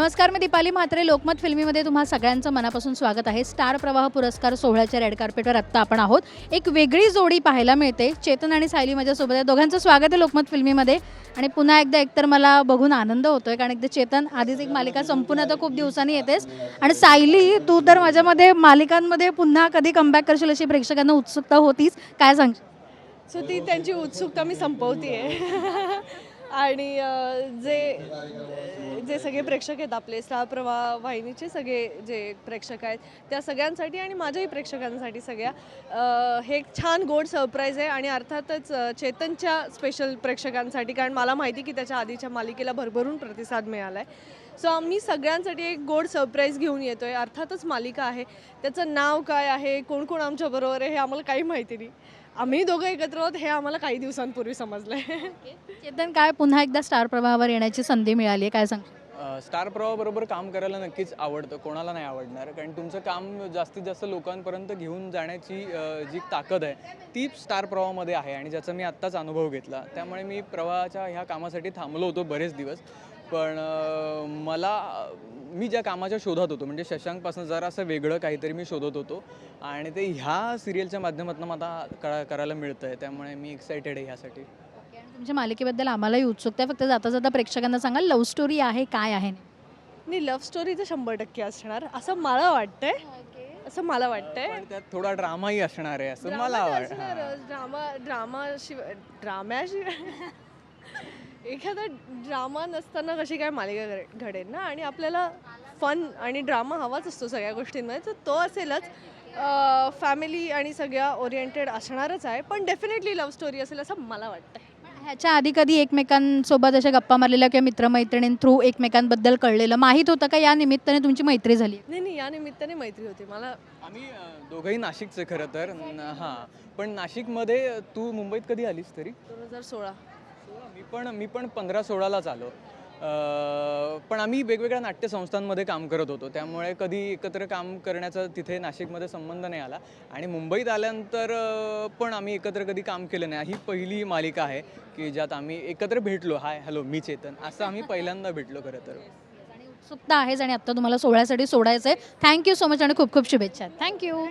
नमस्कार मी दीपाली म्हात्रे. लोकमत फिल्मीमध्ये तुम्हा सगळ्यांचं मनापासून स्वागत आहे. स्टार प्रवाह पुरस्कार सोहळ्याच्या रेड कार्पेटवर आत्ता आपण आहोत. एक वेगळी जोडी पाहायला मिळते. चेतन आणि सायली माझ्यासोबत आहे दोघांचं स्वागत आहे लोकमत फिल्मीमध्ये. आणि पुन्हा एकदा एकतर मला बघून आनंद होतोय कारण एकदा चेतन आधीच एक मालिका संपूर्ण आता खूप दिवसांनी येतेस आणि सायली तू तर माझ्यामध्ये मालिकांमध्ये पुन्हा कधी कमबॅक करशील अशी प्रेक्षकांना उत्सुकता होतीच काय सांग सो ती त्यांची उत्सुकता मी संपवते आहे आणि जे जे सगळे प्रेक्षक आहेत आपले स्टार प्रवाह वाहिनीचे सगळे जे प्रेक्षक आहेत त्या सगळ्यांसाठी आणि माझ्याही प्रेक्षकांसाठी सगळ्या हे एक छान गोड सरप्राईज आहे आणि अर्थातच चेतनच्या स्पेशल प्रेक्षकांसाठी कारण मला माहिती की त्याच्या आधीच्या मालिकेला भरभरून प्रतिसाद मिळाला आहे सो आम्ही सगळ्यांसाठी एक गोड सरप्राईज घेऊन येतो आहे अर्थातच मालिका आहे. त्याचं नाव काय आहे? कोण कोण आमच्याबरोबर आहे हे आम्हाला काही माहिती नाही. आम्ही दोघं एकत्र आहोत हे आम्हाला काही दिवसांपूर्वी समजलं आहे चेतन काय पुन्हा एकदा स्टार प्रवाहावर येण्याची संधी मिळाली आहे? काय सांग? स्टार प्रवाहाबरोबर काम करायला नक्कीच आवडतं कोणाला नाही आवडणार. कारण तुमचं काम जास्तीत जास्त लोकांपर्यंत घेऊन जाण्याची जी ताकद आहे ती स्टार प्रवाहामध्ये आहे आणि ज्याचा मी आत्ताच अनुभव घेतला. त्यामुळे मी प्रवाहाच्या ह्या कामासाठी थांबलो होतो बरेच दिवस. पण मला मी ज्या कामाच्या शोधात होतो म्हणजे शशांकपासून जरा असं वेगळं काहीतरी मी शोधत होतो. आणि ते ह्या सिरियलच्या माध्यमातून मला करा करायला मिळतं आहे त्यामुळे मी एक्सायटेड आहे ह्यासाठी. आणि तुमच्या मालिकेबद्दल आम्हालाही उत्सुकता आहे. फक्त जाता जाता प्रेक्षकांना सांगा लव्ह स्टोरी आहे काय आहे? नाही लव्ह स्टोरी तर शंभर टक्के असणार. असं मला वाटतंय. असं मला वाटतंय. पण त्यात थोडा ड्रामाही असणार आहे असं मला वाटतं ड्रामा ड्रामा शिवाय ड्राम्याशिवाय एखादा ड्रामा नसताना कशी काय मालिका घडे- घडेल ना? आणि आपल्याला फन आणि ड्रामा हवाच असतो सगळ्या गोष्टींमध्ये. तर तो असेलच फॅमिली आणि सगळ्या ओरिएंटेड असणारच आहे. पण डेफिनेटली लव्ह स्टोरी असेल असं मला वाटतं ह्याच्या आधी कधी एकमेकांसोबत अशा गप्पा मारलेल्या किंवा मित्रमैत्रिणीं थ्रू एकमेकांबद्दल कळलेलं माहीत होतं का? या निमित्ताने तुमची मैत्री झाली? नाही नाही या निमित्ताने मैत्री होती. मला आम्ही अ, दोघंही नाशिकचे खरं तर. न- हां. पण नाशिकमध्ये तू मुंबईत कधी आलीस तरी? दोन हजार सोळा. मी पण मी पण पंधरा सोळालाच आलो. पण आम्ही वेगवेगळ्या नाट्यसंस्थांमध्ये काम करत होतो. त्यामुळे कधी एकत्र काम करण्याचा तिथे नाशिकमध्ये संबंध नाही आला. आणि मुंबईत आल्यानंतर पण आम्ही एकत्र कधी काम केलं नाही. ही पहिली मालिका आहे की ज्यात आम्ही एकत्र भेटलो. हाय हॅलो मी चेतन. असं आम्ही पहिल्यांदा भेटलो खरं तर. उत्सुकता आहेच आणि आत्ता तुम्हाला सोहळ्यासाठी सोडायचं आहे थँक्यू सो मच आणि खूप खूप शुभेच्छा. थँक्यू